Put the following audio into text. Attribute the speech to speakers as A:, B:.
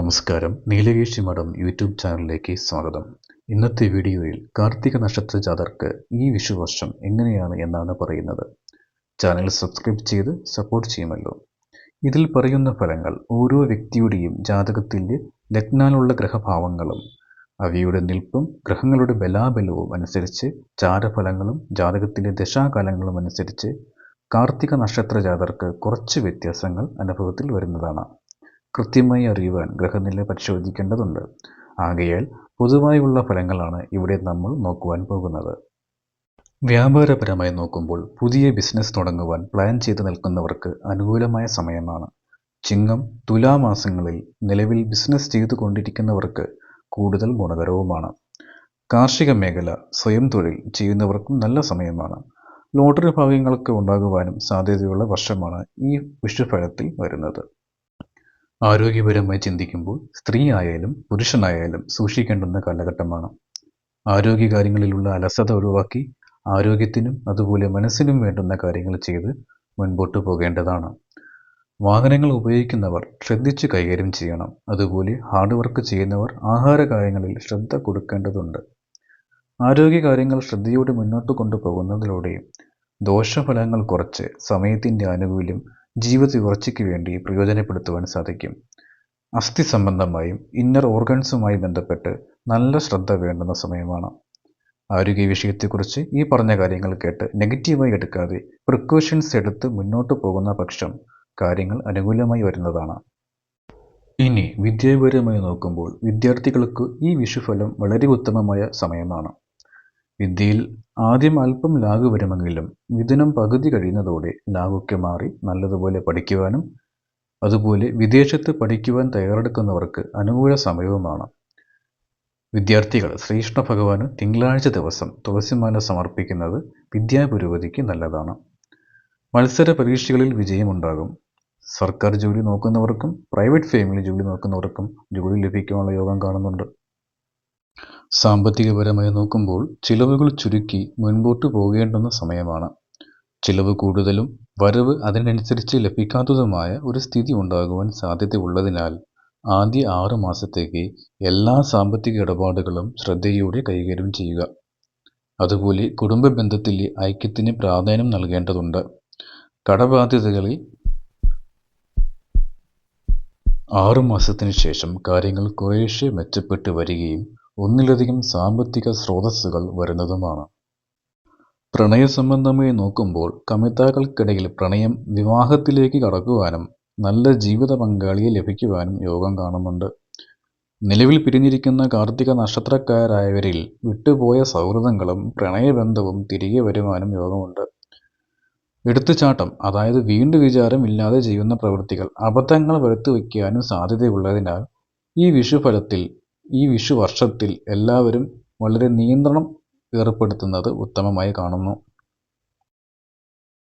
A: നമസ്കാരം. നീലകേശി മഠം യൂട്യൂബ് ചാനലിലേക്ക് സ്വാഗതം. ഇന്നത്തെ വീഡിയോയിൽ കാർത്തിക നക്ഷത്ര ജാതർക്ക് ഈ വിഷുവർഷം എങ്ങനെയാണ് എന്നാണ് പറയുന്നത്. ചാനൽ സബ്സ്ക്രൈബ് ചെയ്ത് സപ്പോർട്ട് ചെയ്യുമല്ലോ. ഇതിൽ പറയുന്ന ഫലങ്ങൾ ഓരോ വ്യക്തിയുടെയും ജാതകത്തിന്റെ ലഗ്നാലുള്ള ഗ്രഹഭാവങ്ങളും അവയുടെ നിൽപ്പും ഗ്രഹങ്ങളുടെ ബലാബലവും അനുസരിച്ച് ചാരഫലങ്ങളും ജാതകത്തിന്റെ ദശാകാലങ്ങളും അനുസരിച്ച് കാർത്തിക നക്ഷത്ര ജാതർക്ക് കുറച്ച് വ്യത്യാസങ്ങൾ അനുഭവത്തിൽ വരുന്നതാണ്. കൃത്യമായി അറിയുവാൻ ഗ്രഹനില പരിശോധിക്കേണ്ടതുണ്ട്. ആകയാൽ പൊതുവായുള്ള ഫലങ്ങളാണ് ഇവിടെ നമ്മൾ നോക്കുവാൻ പോകുന്നത്. വ്യാപാരപരമായി നോക്കുമ്പോൾ പുതിയ ബിസിനസ് തുടങ്ങുവാൻ പ്ലാൻ ചെയ്ത് നിൽക്കുന്നവർക്ക് അനുകൂലമായ സമയമാണ്. ചിങ്ങം തുലാമാസങ്ങളിൽ നിലവിൽ ബിസിനസ് ചെയ്തു കൊണ്ടിരിക്കുന്നവർക്ക് കൂടുതൽ ഗുണകരവുമാണ്. കാർഷിക മേഖല സ്വയം തൊഴിൽ ചെയ്യുന്നവർക്കും നല്ല സമയമാണ്. ലോട്ടറി ഭാഗ്യങ്ങൾക്ക് ഉണ്ടാകുവാനും സാധ്യതയുള്ള വർഷമാണ് ഈ വിഷുഫലത്തിൽ വരുന്നത്. ആരോഗ്യപരമായി ചിന്തിക്കുമ്പോൾ സ്ത്രീ ആയാലും പുരുഷനായാലും സൂക്ഷിക്കേണ്ടുന്ന കാലഘട്ടമാണ്. ആരോഗ്യകാര്യങ്ങളിലുള്ള അലസത ഒഴിവാക്കി ആരോഗ്യത്തിനും അതുപോലെ മനസ്സിനും വേണ്ടുന്ന കാര്യങ്ങൾ ചെയ്ത് മുൻപോട്ട് പോകേണ്ടതാണ്. വാഹനങ്ങൾ ഉപയോഗിക്കുന്നവർ ശ്രദ്ധിച്ച് കൈകാര്യം ചെയ്യണം. അതുപോലെ ഹാർഡ് വർക്ക് ചെയ്യുന്നവർ ആഹാര കാര്യങ്ങളിൽ ശ്രദ്ധ കൊടുക്കേണ്ടതുണ്ട്. ആരോഗ്യകാര്യങ്ങൾ ശ്രദ്ധയോടെ മുന്നോട്ട് കൊണ്ടുപോകുന്നതിലൂടെ ദോഷഫലങ്ങൾ കുറച്ച് സമയത്തിന്റെ ആനുകൂല്യം ജീവിത ഉയർച്ചയ്ക്ക് വേണ്ടി പ്രയോജനപ്പെടുത്തുവാൻ സാധിക്കും. അസ്ഥി സംബന്ധമായും ഇന്നർ ഓർഗൻസുമായി ബന്ധപ്പെട്ട് നല്ല ശ്രദ്ധ വേണ്ടുന്ന സമയമാണ്. ആരോഗ്യ വിഷയത്തെക്കുറിച്ച് ഈ പറഞ്ഞ കാര്യങ്ങൾ കേട്ട് നെഗറ്റീവായി എടുക്കാതെ പ്രിക്കോഷൻസ് എടുത്ത് മുന്നോട്ട് പോകുന്ന പക്ഷം കാര്യങ്ങൾ അനുകൂലമായി വരുന്നതാണ്. ഇനി വിദ്യാപരമായി നോക്കുമ്പോൾ വിദ്യാർത്ഥികൾക്ക് ഈ വിഷുഫലം വളരെ ഉത്തമമായ സമയമാണ്. വിദ്യയിൽ ആദ്യം അല്പം ലാഗ് വരുമെങ്കിലും മിഥുനം പകുതി കഴിയുന്നതോടെ ലാഗൊക്കെ മാറി നല്ലതുപോലെ പഠിക്കുവാനും അതുപോലെ വിദേശത്ത് പഠിക്കുവാൻ തയ്യാറെടുക്കുന്നവർക്ക് അനുകൂല സമയവുമാണ്. വിദ്യാർത്ഥികൾ ശ്രീകൃഷ്ണ ഭഗവാന് തിങ്കളാഴ്ച ദിവസം തുളസിമാല സമർപ്പിക്കുന്നത് വിദ്യാപുരോഗതിക്ക് നല്ലതാണ്. മത്സര പരീക്ഷകളിൽ വിജയമുണ്ടാകും. സർക്കാർ ജോലി നോക്കുന്നവർക്കും പ്രൈവറ്റ് ഫേമിലി ജോലി നോക്കുന്നവർക്കും ജോലി ലഭിക്കാനുള്ള യോഗം കാണുന്നുണ്ട്. സാമ്പത്തികപരമായി നോക്കുമ്പോൾ ചിലവുകൾ ചുരുക്കി മുൻപോട്ട് പോകേണ്ടുന്ന സമയമാണ്. ചിലവ് കൂടുതലും വരവ് അതിനനുസരിച്ച് ലഭിക്കാത്തതുമായ ഒരു സ്ഥിതി ഉണ്ടാകുവാൻ സാധ്യതയുള്ളതിനാൽ ആദ്യ ആറ് മാസത്തേക്ക് എല്ലാ സാമ്പത്തിക ഇടപാടുകളും ശ്രദ്ധയോടെ കൈകാര്യം ചെയ്യുക. അതുപോലെ കുടുംബ ബന്ധത്തിലെ ഐക്യത്തിന് പ്രാധാന്യം നൽകേണ്ടതുണ്ട്. കടബാധ്യതകളിൽ ആറു മാസത്തിന് ശേഷം കാര്യങ്ങൾ കുറേശ്ശെ മെച്ചപ്പെട്ടു വരികയും ഒന്നിലധികം സാമ്പത്തിക സ്രോതസ്സുകൾ വരുന്നതുമാണ്. പ്രണയ സംബന്ധമായി നോക്കുമ്പോൾ കമിതാക്കൾക്കിടയിൽ പ്രണയം വിവാഹത്തിലേക്ക് കടക്കുവാനും നല്ല ജീവിത പങ്കാളിയെ ലഭിക്കുവാനും യോഗം കാണുന്നുണ്ട്. നിലവിൽ പിരിഞ്ഞിരിക്കുന്ന കാർത്തിക നക്ഷത്രക്കാരായവരിൽ വിട്ടുപോയ സൗഹൃദങ്ങളും പ്രണയബന്ധവും തിരികെ വരുവാനും യോഗമുണ്ട്. എടുത്തുചാട്ടം അതായത് വീണ്ടും വിചാരം ഇല്ലാതെ ചെയ്യുന്ന പ്രവൃത്തികൾ അബദ്ധങ്ങൾ വരുത്തി വയ്ക്കാനും സാധ്യതയുള്ളതിനാൽ ഈ വിഷുഫലത്തിൽ ഈ വിഷു വർഷത്തിൽ എല്ലാവരും വളരെ നിയന്ത്രണം ഏർപ്പെടുത്തുന്നത് ഉത്തമമായി കാണുന്നു.